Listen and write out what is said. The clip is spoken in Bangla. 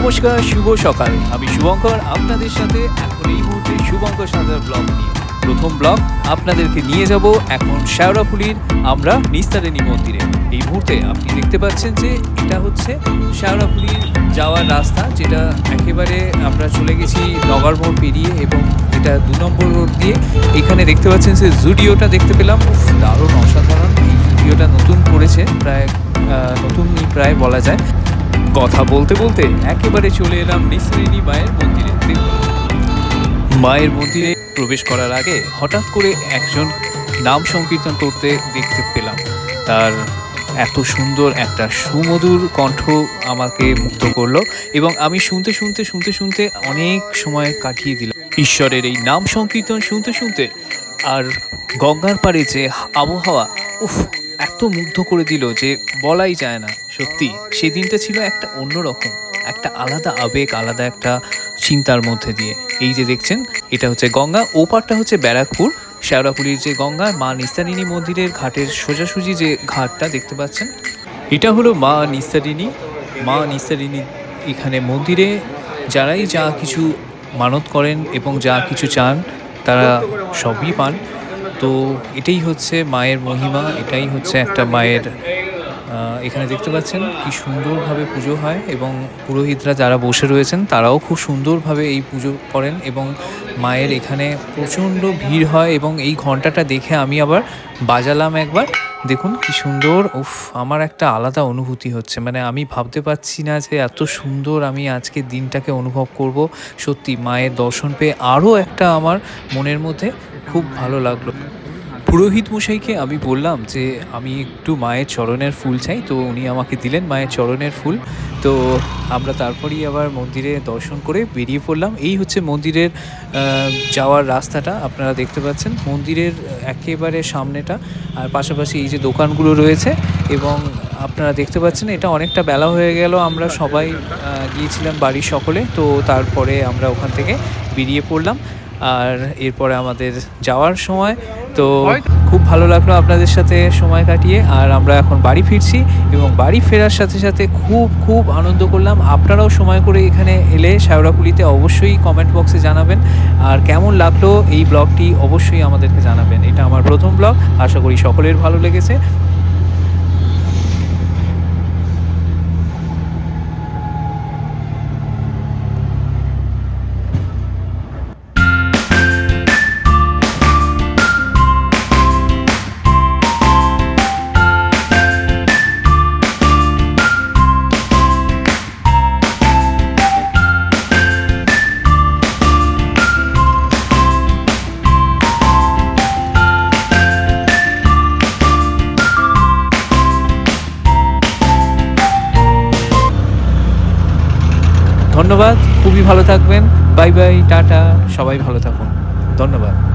নমস্কার, শুভ সকাল। আমি শুভঙ্কর, আপনাদের সাথে এখন এই মুহূর্তে শুভঙ্কর সাঁতার ব্লগ নিয়ে। প্রথম ব্লগ, আপনাদেরকে নিয়ে যাব এখন শেওড়াফুলির আমরা নিস্তারিণী মন্দিরে। এই মুহূর্তে আপনি দেখতে পাচ্ছেন যে এটা হচ্ছে শেওড়াফুলির যাওয়ার রাস্তা, যেটা একেবারে আমরা চলে গেছি নগর মোড় পেরিয়ে এবং এটা দু নম্বর রোড দিয়ে। এখানে দেখতে পাচ্ছেন যে জুডিওটা দেখতে পেলাম। দারুণ অসাধারণ। এই জুডিওটা নতুন করেছে, প্রায় নতুনই প্রায় বলা যায়। কথা বলতে বলতে একেবারে চলে এলাম নিঃসরিণী মায়ের মন্দিরে। মায়ের মন্দিরে প্রবেশ করার আগে হঠাৎ করে একজন নাম সংকীর্তন করতে দেখতে পেলাম। তার এত সুন্দর একটা সুমধুর কণ্ঠ আমাকে মুক্ত করল এবং আমি শুনতে শুনতে শুনতে শুনতে অনেক সময় কাটিয়ে দিলাম। ঈশ্বরের এই নাম সংকীর্তন শুনতে শুনতে আর গঙ্গার পাড়ে যে আবহাওয়া, উফ এত মুগ্ধ করে দিল যে বলাই যায় না। সত্যি, সেদিনটা ছিল একটা অন্যরকম, একটা আলাদা আবেগ, আলাদা একটা চিন্তার মধ্যে দিয়ে। এই যে দেখছেন, এটা হচ্ছে গঙ্গা ওপারটা হচ্ছে ব্যারাকপুর। শেওড়াপুলির যে গঙ্গা, মা নিস্তারিণী মন্দিরের ঘাটের সোজাসুজি যে ঘাটটা দেখতে পাচ্ছেন, এটা হলো মা নিস্তারিণী। মা নিস্তারিণী এখানে মন্দিরে যারাই যা কিছু মানত করেন এবং যা কিছু চান, তারা সবই পান। তো এটাই হচ্ছে মায়ের মহিমা, এটাই হচ্ছে একটা মায়ের এখানে দেখতে পাচ্ছেন কি সুন্দরভাবে পুজো হয় এবং পুরোহিতরা যারা বসে রয়েছেন তারাও খুব সুন্দরভাবে এই পুজো করেন এবং মায়ের এখানে প্রচণ্ড ভিড় হয় এবং এই ঘন্টাটা দেখে আমি আবার বাজালাম একবার। দেখুন কি সুন্দর, উফ, আমার একটা আলাদা অনুভূতি হচ্ছে। মানে আমি ভাবতে পারছি না যে এত সুন্দর আমি আজকে দিনটাকে অনুভব করব। সত্যি মায়ের দর্শন পেয়ে আরও একটা আমার মনের মধ্যে খুব ভালো লাগল। পুরোহিত মশাইকে আমি বললাম যে আমি একটু মায়ের চরণের ফুল চাই, তো উনি আমাকে দিলেন মায়ের চরণের ফুল। তো আমরা তারপরেই আবার মন্দিরে দর্শন করে বেরিয়ে পড়লাম। এই হচ্ছে মন্দিরের যাওয়ার রাস্তাটা, আপনারা দেখতে পাচ্ছেন। মন্দিরের একেবারে সামনেটা, আর পাশাপাশি এই যে দোকানগুলো রয়েছে, এবং আপনারা দেখতে পাচ্ছেন এটা অনেকটা বেলা হয়ে গেল। আমরা সবাই গিয়েছিলাম বাড়ির সকলে, তো তারপরে আমরা ওখান থেকে বেরিয়ে পড়লাম। আর এরপরে আমাদের যাওয়ার সময়। তো খুব ভালো লাগল আপনাদের সাথে সময় কাটিয়ে। আর আমরা এখন বাড়ি ফিরছি এবং বাড়ি ফেরার সাথে সাথে খুব খুব আনন্দ করলাম। আপনারাও সময় করে এখানে এলে শ্যাওড়াপুলিতে অবশ্যই কমেন্ট বক্সে জানাবেন। আর কেমন লাগল এই ব্লগটি অবশ্যই আমাদেরকে জানাবেন। এটা আমার প্রথম ব্লগ আশা করি সকলের ভালো লেগেছে। ধন্যবাদ। খুবই ভালো থাকবেন। বাই বাই টাটা। সবাই ভালো থাকুন। ধন্যবাদ।